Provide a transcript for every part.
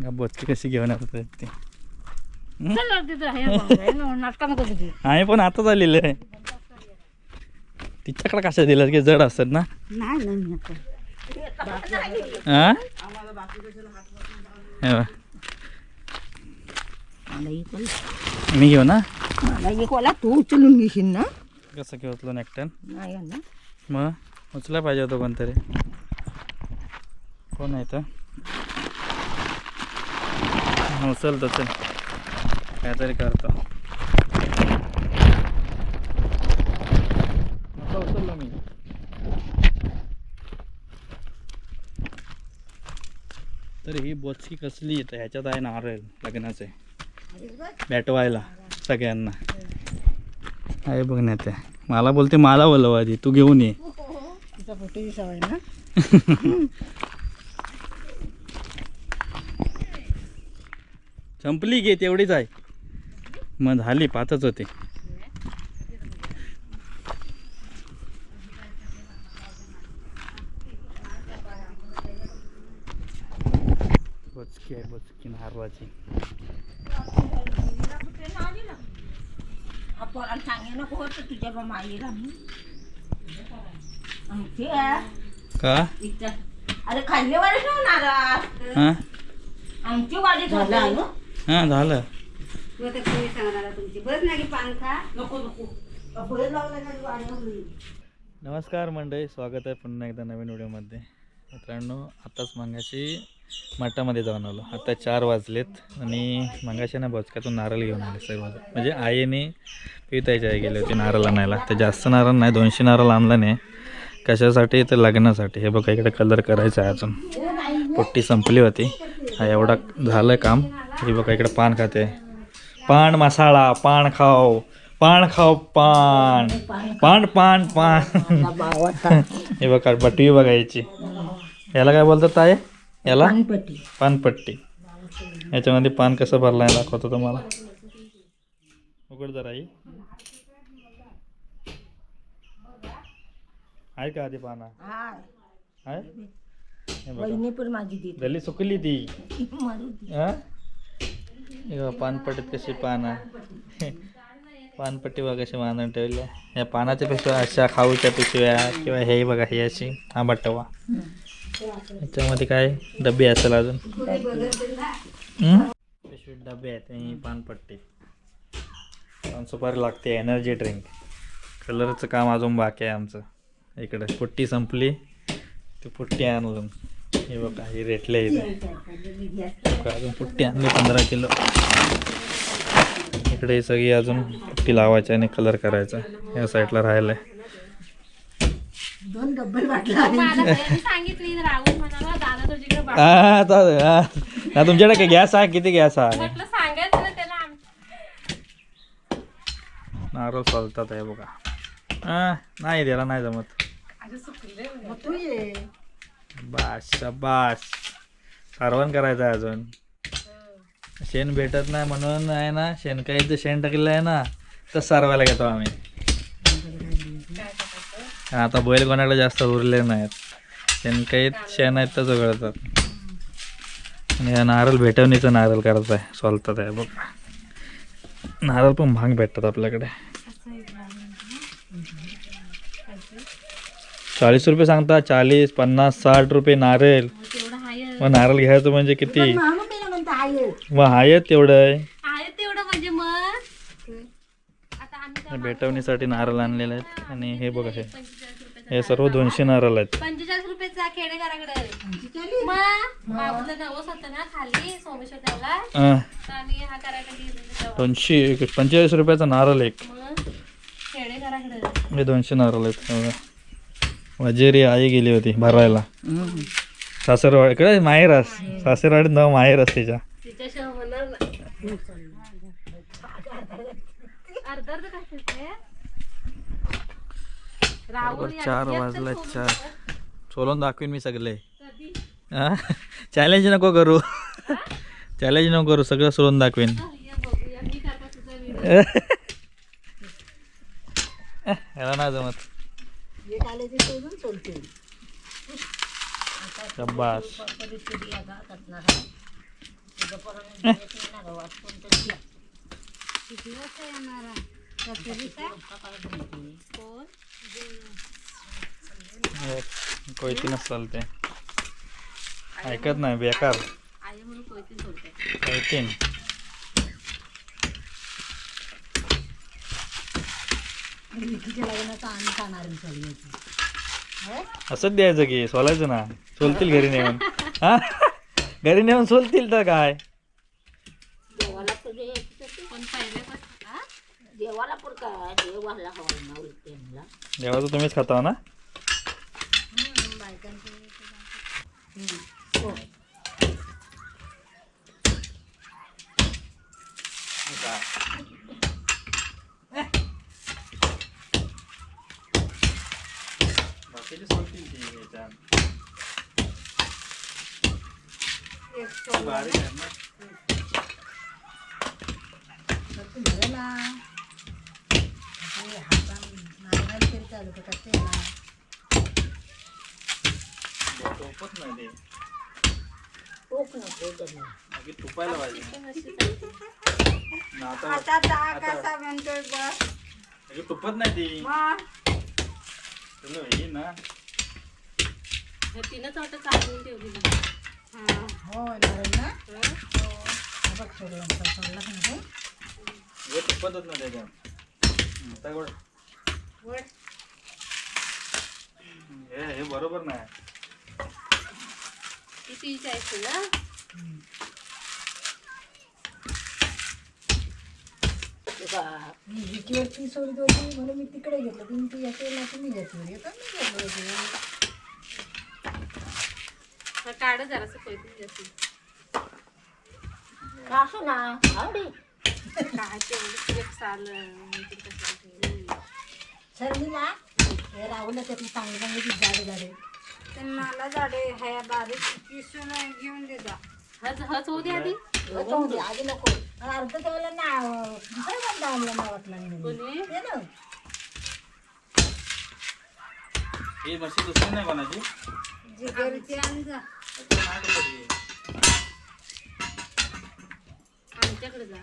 बोचकी कशी घेऊन येतात ते. आम्ही पण आताच आलेलं आहे. तिच्याकडे कशा दिल्यात की जड असतात ना? मी घेऊ ना? तू उचलून घेशील ना? कसं घेऊ उचलून एकट्यान? मग? उचला पाहिजे होतं कोणतरी. कोण आहे तर उचलतो चल काहीतरी करतो. नको उचललो मी. तर ही बोचकी कसली तर ह्याच्यात आहे नारळ लग्नाचे. भेटवायला सगळ्यांना. आहे बघण्यात आहे मला बोलते मला बोलव आधी तू घेऊन ये. सवय ना? संपली घे तेवढीच आहे. मग झाली पाचच होते. बचकी आहे बचकी आहे. का. अरे खाल्ले नारळ. हां? आमची वाडी झालं. हां झालं. तू आता तुम्ही सांगणार तुमची. बस नाही की पान खा. नको नको. पुढे लावलं का वाढ होईल नमस्कार मंडळी स्वागत आहे पुन्हा एकदा नवीन व्हिडिओमध्ये. मित्रांनो आताच मंगाशी मठामध्ये जाऊन आलो. आता चार वाजलेत आणि मंगाशी ना बोचक्यातून नारळ घेऊन आले सर्व म्हणजे आईने पितायची आई गेली होती नारळ आणायला. तर जास्त नारळ नाही दोनशे नारळ आणला नाही. कशासाठी? तर लग्नासाठी. हे बघा इकडे कलर करायचा आहे अजून. पुट्टी संपली होती. हा एवढा झालं काम. हे बघा इकडे पान खाते. पान मसाला पान खाओ. पान खाओ पान. पान पान पान. हे बघा बटवी बघायची याला काय बोलतात ताय याला? पानपट्टी. याच्यामध्ये पान कसं भरलाय दाखवतो तुम्हाला. उघड जरा आई आहे का आधी पाना? आहे? पण माझी ती सुकली ती. पानपट्टीत कशी पान पानपट्टी बघा कशी बांधून ठेवल्या या पानाच्या पिशव्या अशा खाऊच्या पिशव्या किंवा हे बघा ही अशी हा बटवा याच्यामध्ये काय डबे असेल अजून हम्म? पिशवीत डबे आहेत ही पानपट्टी पान सुपारी लागते एनर्जी ड्रिंक कलरचं काम अजून बाकी आहे आमचं इकडे पुट्टी संपली ती पुट्टी आणून हे बघा ही रेटले इथे अजून पुट्टी आणली पंधरा किलो. इकडे सगळी अजून पुट्टी लावायची आणि कलर करायचा. या साईडला राहिलंय. दोन डब्बल वाटला सांगितली राहुल म्हणाला दादा तुझ्याकडे बघ. आता- तुमच्याकडे काय गॅस आहे? किती गॅस आहे? म्हटलं सांगायचं ना त्याला. आम- नारळ चालतात आहे बघा. हा नाही त्याला नाही जमत. बास शबास. सारवण करायचं आहे अजून. शेण भेटत नाही म्हणून आहे ना शेणकाईचं शेण टाकलेलं आहे ना तर सारवायला घेतो आम्ही. आता बैल कोणाकडे जास्त उरले नाहीत. शेणकाईत शेण आहेत तर जगळतात आणि नारळ भेटवणीचं नारळ करत आहे सोलतात आहे बघ. नारळ पण भांग भेटतात आपल्याकडे. चाळीस रुपये सांगता चाळीस पन्नास साठ रुपये नारळ. मग नारळ घ्यायचं म्हणजे किती? मग आहे तेवढं आहे. तेवढं म्हणजे मग? आता आम्ही काय भेटवणीसाठी नारळ आणलेले आहेत आणि हे बघा हे. हे सर्व दोनशे नारळ आहेत. पंचेचाळीस रुपयाचा खेडेकराकडे हा. दोनशे पंचेचाळीस रुपयाचा नारळ एक. हे दोनशे नारळ आहेत. बघा. वजेरी आई गेली होती भरायला. सासरवाडी इकडे माहेरास सासरवाडीत नाव माहेरास तिच्या. चार वाजला चार. सोलून दाखवीन मी सगळे. चॅलेंज नको करू. चॅलेंज नको करू सगळं सोलून दाखवीन. नाही जमत. ते सोडून सोडते शब्बास परिस्थिती आता करणार आहे. किती वाजता येणार आहे? रात्री का? कोण कोयतीनच चालते ऐकत नाही बेकार आई म्हणून कोयती सोडते कोयतीन लग्नाचा आम्ही खाणार सगळी याची. असंच द्यायचं की सोलायचं ना. सोलतील घरी नेऊन. हा? घरी नेऊन सोलतील तर काय? देवाला तर द्यायचं हा? देवाला पण काय? देवाला हवं ना त्यांना देवाचं तुम्हीच खाता ना सोलतील ती ह्याच्यात. बारीक आहे ना. टोपत नाही ते बाकी तुपायला पाहिजे पण अशी चालते. ना आता आता दहा आता- कसा म्हणतोय बस बाकी तुपत नाही ती चलो ही ना हे तिनंच वाटत चालवून ठेवली ना. हा. हं? हे तुपतच नाही त्याच्यात गोड. हे हे बरोबर नाही. ती तीच आहे तुला विकीवरती सोडत होती म्हणून मी तिकडे घेतलं तुम्ही ती असेल तुम्ही घेतलं येतं मी घेतलं होतं. काढ जरासं कोयती जास्त. असं ना आवडी. काय तेवढं एक साल अं, ते कशाला ठेवलं. शर्मिला हे राहुल त्यातली चांगली चांगली झाडे झाडे. ते मला झाडे ह्या बारीक पिसून घेऊन देता हज हज होऊ दे आधी. दे आधी नको. अर्ध त्याला ना काय म्हणता आम्हाला ना वाटलं नाही. कोणी? ते ना. ही म्हशी दुसरी नाही कोणाची? जिगरची अंजा आता नाही कुठं ती. आमच्याकडे जा.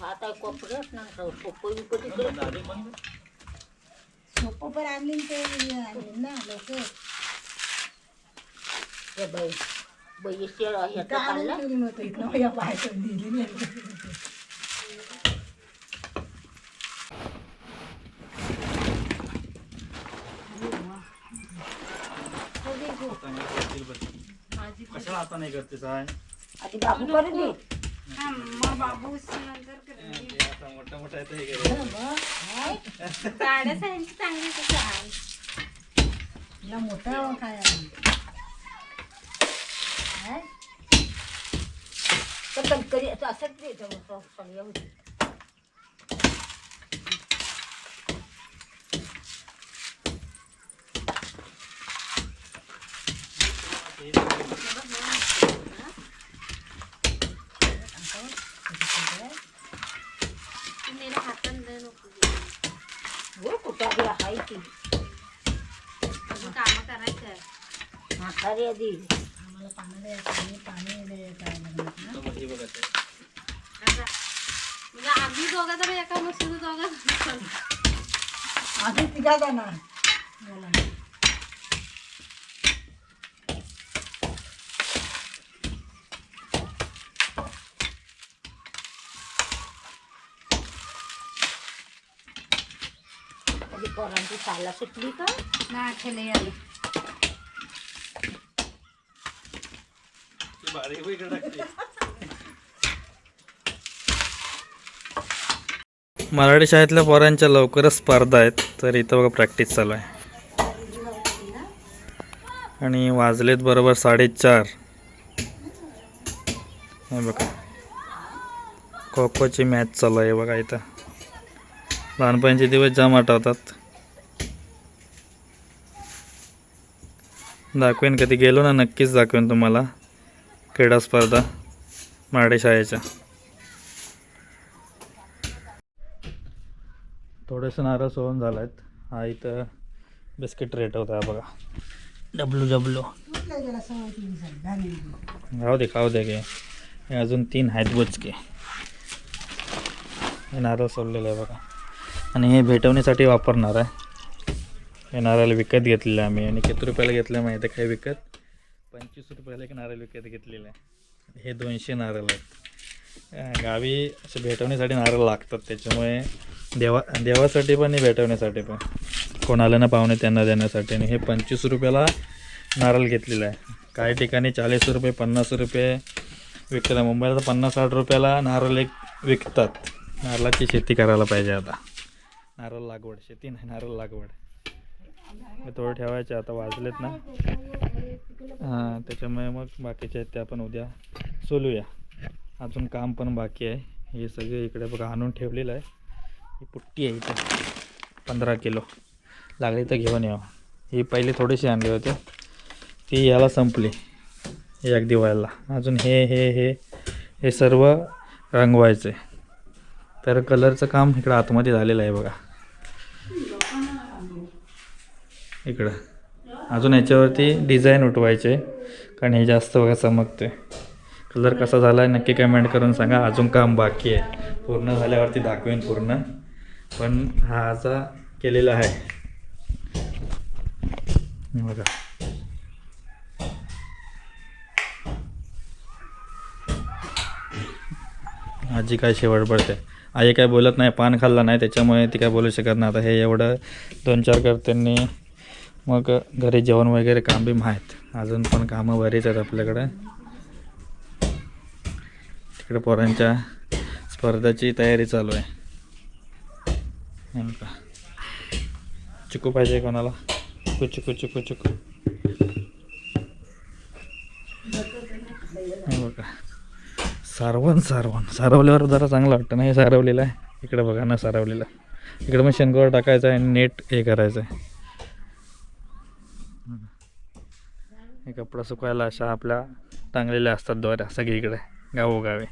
आता ना सोपं सोपं पण आणली आणि ते आणली ना लोक. ते बाई बाईशी ह्याचं आणून काढलं ठेवली नव्हतं इथनं या बाहेर दिली नाही. कशाला आता नाही करते साय आधी बाबू करून दे. आता मोठं मोठं हे चांगली कसं आहे. तिला मोठा काय? तर असंच द्यायचं सगळ्या होती ती मेला हातानं दे नको हो कुठं आधी आहे ती अजून कामं करायचं आम्हाला पाणी द्यायचं द्यायचं आम्ही दोघा एका दोघा तिघा जाणार. पोरांची साला सुटली का? ना खेळे आली ती बारीक वेगळं टाकते मराठी शाळेतल्या पोरांच्या लवकरच स्पर्धा आहेत. तर इथं बघा प्रॅक्टिस चालू आहे. आणि वाजलेत बरोबर साडेचार. हे बघा. खो खोची मॅच चालू आहे बघा इथं. लहानपणीचे दिवस जाम आठवतात. दाखवेन कधी गेलो ना नक्कीच दाखवेन तुम्हाला. क्रीडा स्पर्धा मराठी शाळेच्या. थोडेसे नारळ सोडून झाला आहेत हा इथं बिस्किट रेट होता बघा. डब्ल्यू डब्ल्यू खाऊ दे खाऊ दे गे. हे अजून तीन आहेत बुचके. हे नारळ सोडलेलं आहे बघा. आणि हे भेटवण्यासाठी वापरणार आहे. हे नारळ विकत घेतलेलं आम्ही आणि किती रुपयाला घेतलं माहिती आहे काय विकत? पंचवीस रुपयाला एक नारळ विकत घेतलेलं. आहे हे दोनशे नारळ आहेत. गावी असे भेटवण्यासाठी नारळ लागतात. त्याच्यामुळे देवा देवासाठी पण आणि भेटवण्यासाठी पण. कोणाला ना पाहुणे त्यांना देण्यासाठी. आणि हे पंचवीस रुपयाला नारळ घेतलेलं आहे. काही ठिकाणी चाळीस रुपये पन्नास रुपये विकतात. मुंबईला तर पन्नास साठ रुपयाला नारळ एक विकतात. नारळाची शेती करायला पाहिजे आता. नारळ लागवड शेती नाही नारळ लागवड. थोडं ठेवायचे आता वाजलेत ना. हां त्याच्यामुळे मग बाकीच्या आहेत त्या आपण उद्या सोलूया. अजून काम पण बाकी आहे. हे सगळे इकडे बघा आणून ठेवलेलं आहे. ही पुट्टी आहे इथे. पंधरा किलो. लागली तर घेऊन यावं. ही पहिले थोडीशी आणली होती. ती याला संपली. हे अगदी व्हायला अजून हे हे हे हे सर्व रंगवायचे. तर कलरचं काम इकडं आतमध्ये झालेलं आहे बघा. इकडं. अजून याच्यावरती डिझाईन उठवायचे. कारण हे जास्त बघा चमकते कलर कसा झाला आहे नक्की कमेंट करून सांगा. अजून काम बाकी आहे. पूर्ण झाल्यावरती दाखवेन पूर्ण. पण हा असा केलेला आहे. बघा. आजी काय शेवट पडते. आई काय बोलत नाही पान खाल्ला नाही त्याच्यामुळे ती काय बोलू शकत नाही. आता हे एवढं दोन चार करत्यांनी मग घरी जेवण वगैरे काम बी माहीत अजून पण कामं बरीच आहेत आपल्याकडे. तिकडे पोरांच्या स्पर्धाची तयारी चालू आहे. का चिकू पाहिजे कोणाला? चिकू चिकू चिकू चिकू. बघा. सारवण सारवण. सारवल्यावर जरा चांगलं वाटतं नाही सारवलेलं आहे. इकडे बघा ना सारवलेलं. इकडे मग शेणगोळ टाकायचं आहे आणि नेट हे करायचं आहे. हे कपडा सुकायला अशा आपल्या टांगलेल्या असतात दोऱ्या सगळीकडे गावोगावी.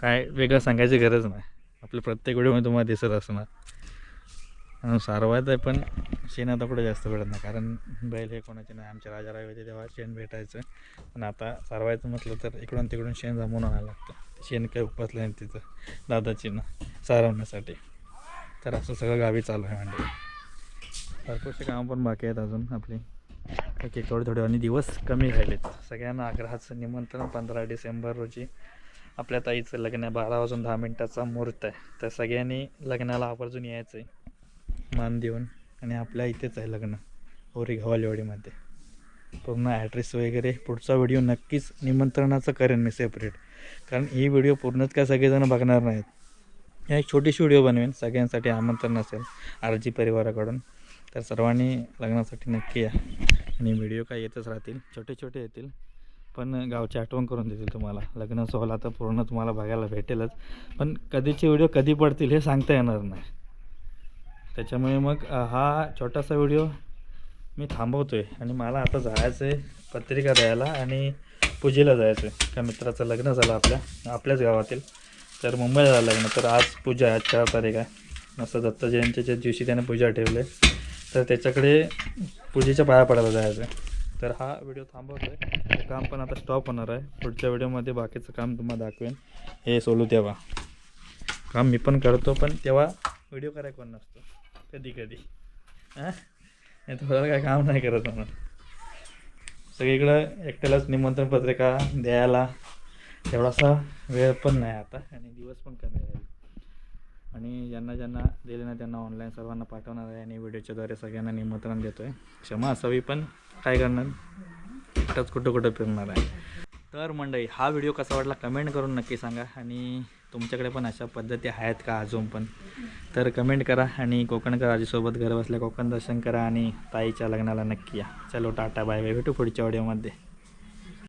काय वेगळं सांगायची गरज नाही. आपल्या प्रत्येक व्हिडिओमध्ये तुम्हाला दिसत असणार. सारवायचं आहे पण शेण आता कुठे जास्त भेटत नाही. कारण बैल हे कोणाचे नाही. आमच्या राजा राय होते तेव्हा शेण भेटायचं. पण आता सारवायचं म्हटलं तर इकडून तिकडून शेण जमवून आणायला लागतं. शेण काही उपसलं नाही तिथं दादाची ना सारवण्यासाठी. तर असं सगळं गावी चालू आहे म्हणजे. भरपूरशी कामं पण बाकी आहेत अजून आपली. ओके थोडे थोडे आणि दिवस कमी राहिलेत. सगळ्यांना आग्रहाचं निमंत्रण पंधरा डिसेंबर रोजी आपल्या ताईचं लग्न बारा वाजून दहा मिनटाचा मुहूर्त आहे. तर सगळ्यांनी लग्नाला आवर्जून यायचं आहे मान देऊन आणि आपल्या इथेच आहे लग्न ओरी घवालेवाडीमध्ये. पूर्ण ॲड्रेस वगैरे पुढचा व्हिडिओ नक्कीच निमंत्रणाचं करेन मी सेपरेट कारण ही व्हिडिओ पूर्णच काय सगळेजण बघणार नाहीत. या एक छोटीशी व्हिडिओ बनवेन. सगळ्यांसाठी आमंत्रण असेल आरजी परिवाराकडून. तर सर्वांनी लग्नासाठी नक्की या. आणि व्हिडिओ काय येतच राहतील. छोटे छोटे येतील. पण गावची आठवण करून देतील तुम्हाला. लग्न सोहळा तर पूर्ण तुम्हाला बघायला भेटेलच. पण कधीचे व्हिडिओ कधी पडतील हे सांगता येणार नाही. त्याच्यामुळे मग हा छोटासा व्हिडिओ मी थांबवतो आहे आणि मला आता जायचं आहे पत्रिका द्यायला आणि पूजेला जायचं आहे त्या मित्राचं लग्न झालं आपल्या आपल्याच गावातील. तर मुंबईला झालं लग्न. तर आज पूजा आहे आज चार तारीख आहे. नसं दत्त जयंतीच्या दिवशी त्याने पूजा ठेवली आहे. तर त्याच्याकडे पूजेच्या पाया पडायला जायचं आहे. तर हा व्हिडिओ थांबवतो आहे काम पण आता स्टॉप होणार आहे. पुढच्या व्हिडिओमध्ये बाकीचं काम तुम्हाला दाखवेन. हे सोलू तेव्हा. काम मी पण करतो पण तेव्हा व्हिडिओ करायला कोण नसतो. कधी कधी. हां? नाही तर काय काम नाही करत म्हणून. सगळीकडं एकट्यालाच निमंत्रण पत्रिका द्यायला तेवढासा वेळ पण नाही आता आणि दिवस पण कमी राहील आणि ज्यांना ज्यांना दिले ना त्यांना ऑनलाईन सर्वांना पाठवणार आहे आणि व्हिडिओच्याद्वारे सगळ्यांना निमंत्रण देतो आहे क्षमा असावी पण काय करणार? एकटाच कुठं कुठं फिरणार आहे. तर मंडळी हा व्हिडिओ कसा वाटला कमेंट करून नक्की सांगा आणि तुमच्याकडे पण अशा पद्धती आहेत का अजून पण? तर कमेंट करा आणि कोकणकर आजीसोबत घर बसल्या कोकण दर्शन करा आणि ताईच्या लग्नाला नक्की या. चलो टाटा बाय बाय भेटू पुढच्या व्हिडिओमध्ये